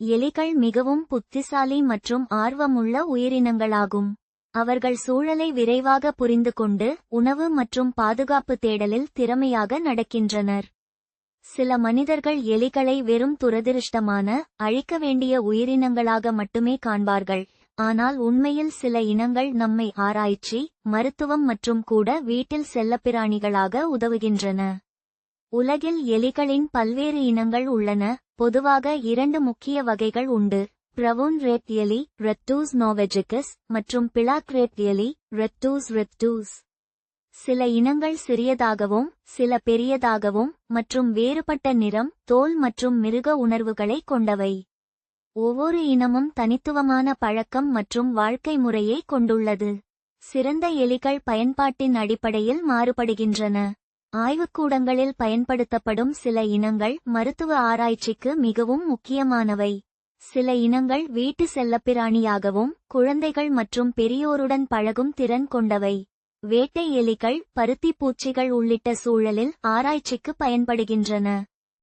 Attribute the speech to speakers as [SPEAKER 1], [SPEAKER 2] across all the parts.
[SPEAKER 1] எலிகள் மிகவும் புத்திசாலி மற்றும் ஆர்வமுள்ள உயிரினங்களாகும். அவர்கள் சூழலை விரைவாக புரிந்து கொண்டு உணவு மற்றும் பாதுகாப்பு தேடலில் திறமையாக நடக்கின்றனர். சில மனிதர்கள் எலிகளை வெறும் துரதிருஷ்டமான அழிக்க வேண்டிய உயிரினங்களாக மட்டுமே காண்பார்கள். ஆனால் உண்மையில் சில இனங்கள் நம்மை ஆராய்ச்சி மருத்துவம் மற்றும் கூட வீட்டில் செல்லப்பிராணிகளாக உதவுகின்றன. உலகில் எலிகளின் பல்வேறு இனங்கள் உள்ளன. பொதுவாக இரண்டு முக்கிய வகைகள் உண்டு. பிரவுன் ரெட் எலி ரெட்டூஸ் நோவெஜிகஸ் மற்றும் பிளாக் ரெட் எலி ரெட்டூஸ் ரெட்டூஸ் சில இனங்கள் சிறியதாகவும் சில பெரியதாகவும் மற்றும் வேறுபட்ட நிறம் தோல் மற்றும் மிருக உணர்வுகளை கொண்டவை. ஒவ்வொரு இனமும் தனித்துவமான பழக்கம் மற்றும் வாழ்க்கை முறையை கொண்டுள்ளது. சிறந்த எலிகள் பயன்பாட்டின் அடிப்படையில் மாறுபடுகின்றன. ஆய்வுக்கூடங்களில் பயன்படுத்தப்படும் சில இனங்கள் மருத்துவ ஆராய்ச்சிக்கு மிகவும் முக்கியமானவை. சில இனங்கள் வீட்டு செல்லப்பிராணியாகவும் குழந்தைகள் மற்றும் பெரியோருடன் பழகும் திறன் கொண்டவை. வேட்டை எலிகள் பருத்தி பூச்சிகள் உள்ளிட்ட சூழலில் ஆராய்ச்சிக்கு பயன்படுகின்றன.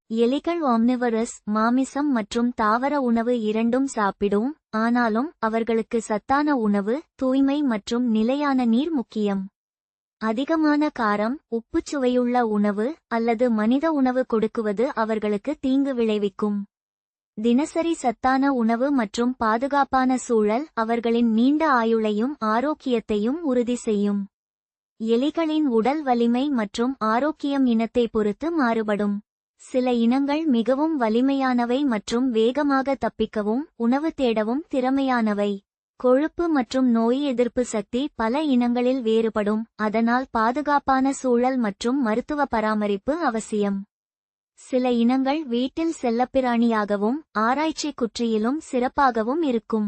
[SPEAKER 1] எலிகள் ஒம்னிவரஸ் மாமிசம் மற்றும் தாவர உணவு இரண்டும் சாப்பிடும் ஆனாலும் அவர்களுக்கு சத்தான உணவு தூய்மை மற்றும் நிலையான நீர் முக்கியம். அதிகமான காரம் உப்புச் சுவையுள்ள உணவு அல்லது மனித உணவு கொடுக்குவது அவர்களுக்கு தீங்கு விளைவிக்கும். தினசரி சத்தான உணவு மற்றும் பாதுகாப்பான சூழல் அவர்களின் நீண்ட ஆயுளையும் ஆரோக்கியத்தையும் உறுதி செய்யும். எலிகளின் உடல் வலிமை மற்றும் ஆரோக்கியம் இனத்தை பொறுத்து மாறுபடும். சில இனங்கள் மிகவும் வலிமையானவை மற்றும் வேகமாக தப்பிக்கவும் உணவு தேடவும் திறமையானவை. கொழுப்பு மற்றும் நோய் எதிர்ப்பு சக்தி பல இனங்களில் வேறுபடும் அதனால் பாதுகாப்பான சூழல் மற்றும் மருத்துவ பராமரிப்பு அவசியம். சில இனங்கள் வீட்டில் செல்லப்பிராணியாகவும் ஆராய்ச்சி குற்றியிலும் சிறப்பாகவும் இருக்கும்.